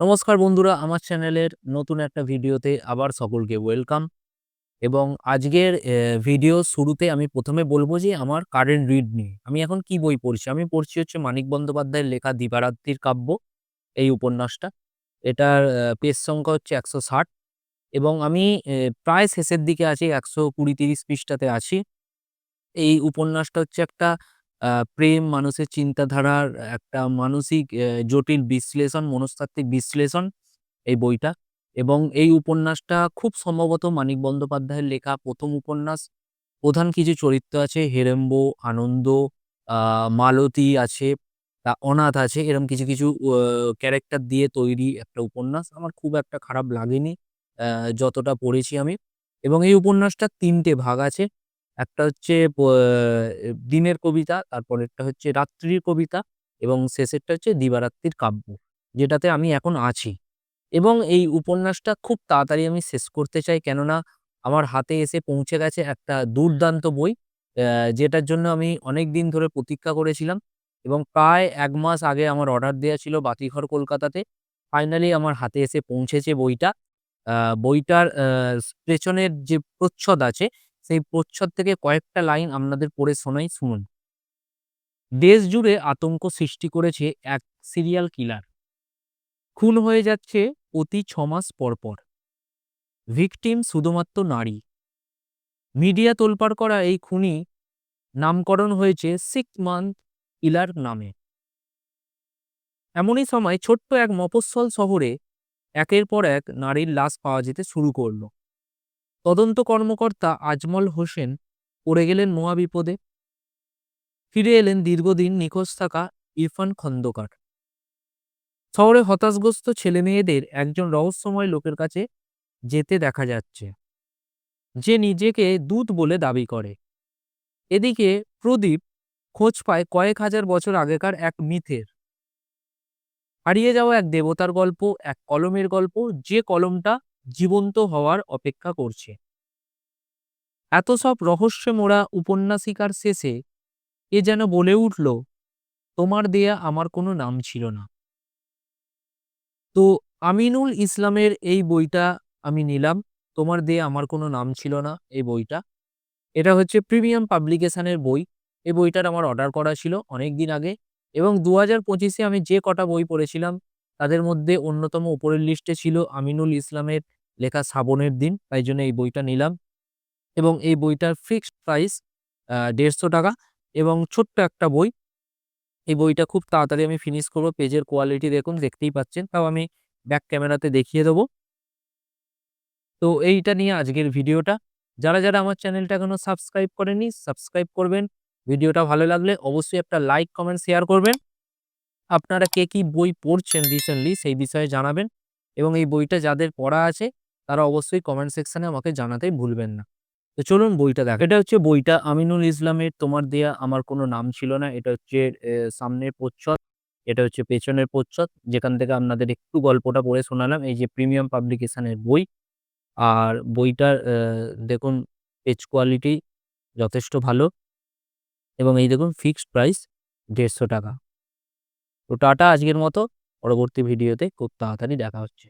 নমস্কার বন্ধুরা, আমার চ্যানেলের নতুন একটা ভিডিওতে আবার সকলকে ওয়েলকাম। এবং আজকের ভিডিও শুরুতে আমি প্রথমে বলব যে আমার কারেন্ট রিড নিয়ে। আমি এখন কি বই পড়ছি? আমি পড়ছি হচ্ছে মানিক বন্দ্যোপাধ্যায়ের লেখা দিবারাত্রির কাব্য, এই উপন্যাসটা। এটার পেজ সংখ্যা হচ্ছে একশো ষাট। এবং আমি প্রায় শেষের দিকে আছি, একশো কুড়ি তিরিশ পৃষ্ঠাতে আছি। এই উপন্যাসটা হচ্ছে একটা প্রেম, মানুষের চিন্তাধারার একটা মানসিক জটিল বিশ্লেষণ, মনস্তাত্ত্বিক বিশ্লেষণ এই বইটা এবং এই উপন্যাসটা খুব সম্ভবত মানিক বন্দ্যোপাধ্যায়ের লেখা প্রথম উপন্যাস। প্রধান কিছু চরিত্র আছে হেরেম্বো, আনন্দ, মালতী আছে, তা অনাথ আছে এরকম কিছু, কিছু ক্যারেক্টার দিয়ে তৈরি একটা উপন্যাস। আমার খুব একটা খারাপ লাগেনি যতটা পড়েছি আমি এবং এই উপন্যাসটার তিনটে ভাগ আছে। একটা হচ্ছে দিনের কবিতা, তারপরেরটা হচ্ছে রাত্রির কবিতা এবং শেষেরটা হচ্ছে দিবারাত্রির কাব্য, যেটাতে আমি এখন আছি। এবং এই উপন্যাসটা খুব তাড়াতাড়ি আমি শেষ করতে চাই কেননা আমার হাতে এসে পৌঁছে গেছে একটা দুর্দান্ত বই যেটার জন্য আমি অনেক দিন ধরে প্রতীক্ষা করেছিলাম এবং প্রায় এক মাস আগে আমার অর্ডার দেওয়া ছিল বাতিঘর কলকাতাতে। ফাইনালি আমার হাতে এসে পৌঁছেছে বইটা। বইটার পেছনের যে প্রচ্ছদ আছে সেই প্রচ্ছদ থেকে কয়েকটা লাইন আপনাদের পড়ে শোনাই, শুনুন। দেশ জুড়ে আতঙ্ক সৃষ্টি করেছে এক সিরিয়াল কিলার খুন হয়ে যাচ্ছে প্রতি ছমাস পরপর ভিকটিম শুধুমাত্র নারী। মিডিয়া তোলপাড় করা এই খুনি নামকরণ হয়েছে সিক্স মান্থ কিলার নামে। এমনই সময় ছোট্ট এক মফস্বল শহরে একের পর এক নারীর লাশ পাওয়া যেতে শুরু করল। তদন্ত কর্মকর্তা আজমল হোসেন পড়ে গেলেন মহা বিপদে। ফিরে এলেন দীর্ঘদিন নিখোঁজ থাকা ইরফান খন্দকার। শহরে হতাশগ্রস্ত ছেলে মেয়েদের একজন রহস্যময় লোকের কাছে যেতে দেখা যাচ্ছে। যে নিজেকে দূত বলে দাবি করে। এদিকে প্রদীপ খোঁজ পায় কয়েক হাজার বছর আগেকার এক মিথের। হারিয়ে যাওয়া এক দেবতার গল্প, এক কলমের গল্প, যে কলমটা জীবন্ত হওয়ার অপেক্ষা করছে। এত সব রহস্যে মোড়া উপন্যাসিকার শেষে এ যেন বলে উঠল, তোমার দেয়া আমার কোনো নাম ছিল না। তো আমিনুল ইসলামের এই বইটা আমি নিলাম, তোমার দেয়া আমার কোনো নাম ছিল না, এই বইটা। এটা হচ্ছে প্রিমিয়াম পাবলিকেশনের বই। এই বইটার আমার অর্ডার করা ছিল অনেক দিন আগে এবং দু হাজার পঁচিশে আমি যে কটা বই পড়েছিলাম, তাদের মধ্যে অন্যতম উপরের লিস্টে ছিল আমিনুল ইসলামের লেখা শ্রাবণের দিন, তাই জন্য এই বইটা নিলাম। এবং এই বইটার ফিক্সড প্রাইস দেড়শো টাকা এবং ছোট্ট একটা বই। এই বইটা খুব তাড়াতাড়ি আমি ফিনিশ করব। পেজের কোয়ালিটি দেখুন, দেখতেই পাচ্ছেন। তাও আমি ব্যাক ক্যামেরাতে দেখিয়ে দেবো। তো এইটা নিয়ে আজকের ভিডিওটা। যারা যারা আমার চ্যানেলটা এখনও সাবস্ক্রাইব করেনি সাবস্ক্রাইব করবেন। ভিডিওটা ভালো লাগলে অবশ্যই একটা লাইক কমেন্ট শেয়ার করবেন। আপনারা কে কি বই পড়ছেন রিসেন্টলি সেই বিষয়ে জানাবেন। এবং এই বইটা যাদের পড়া আছে, তারা অবশ্যই কমেন্ট সেকশানে আমাকে জানাতেই ভুলবেন না। তো চলুন বইটা দেখ। এটা হচ্ছে বইটা আমিনুল ইসলামের তোমার দেয়া আমার কোনো নাম ছিল না। এটা হচ্ছে সামনের প্রচ্ছদ। এটা হচ্ছে পেছনের প্রচ্ছদ। যেখান থেকে আপনাদের একটু গল্পটা পড়ে শোনালাম। এই যে প্রিমিয়াম পাবলিকেশনের বই। আর বইটার দেখুন পেজ কোয়ালিটি যথেষ্ট ভালো। এবং এই দেখুন ফিক্সড প্রাইস দেড়শো টাকা। তো টাটা আজকের মতো। পরবর্তী ভিডিওতে খুব তাড়াতাড়ি দেখা হচ্ছে।